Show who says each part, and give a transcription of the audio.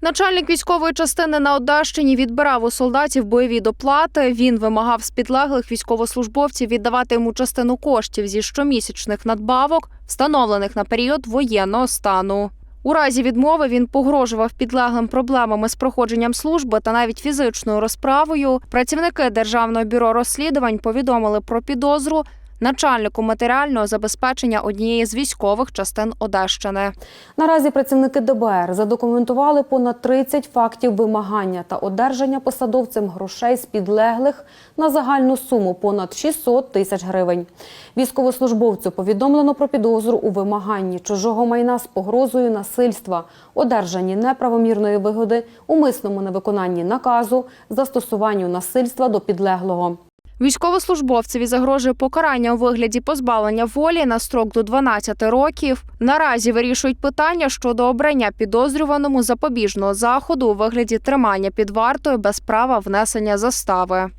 Speaker 1: Начальник військової частини на Одещині відбирав у солдатів бойові доплати. Він вимагав з підлеглих військовослужбовців віддавати йому частину коштів зі щомісячних надбавок, встановлених на період воєнного стану. У разі відмови він погрожував підлеглим проблемами з проходженням служби та навіть фізичною розправою. Працівники Державного бюро розслідувань повідомили про підозру начальнику матеріального забезпечення однієї з військових частин Одещини.
Speaker 2: Наразі працівники ДБР задокументували понад 30 фактів вимагання та одержання посадовцем грошей з підлеглих на загальну суму понад 600 тисяч гривень. Військовослужбовцю повідомлено про підозру у вимаганні чужого майна з погрозою насильства, одержанні неправомірної вигоди, умисному невиконанні наказу, застосуванню насильства до підлеглого.
Speaker 1: Військовослужбовцеві загрожує покарання у вигляді позбавлення волі на строк до 12 років. Наразі вирішують питання щодо обрання підозрюваному запобіжного заходу у вигляді тримання під вартою без права внесення застави.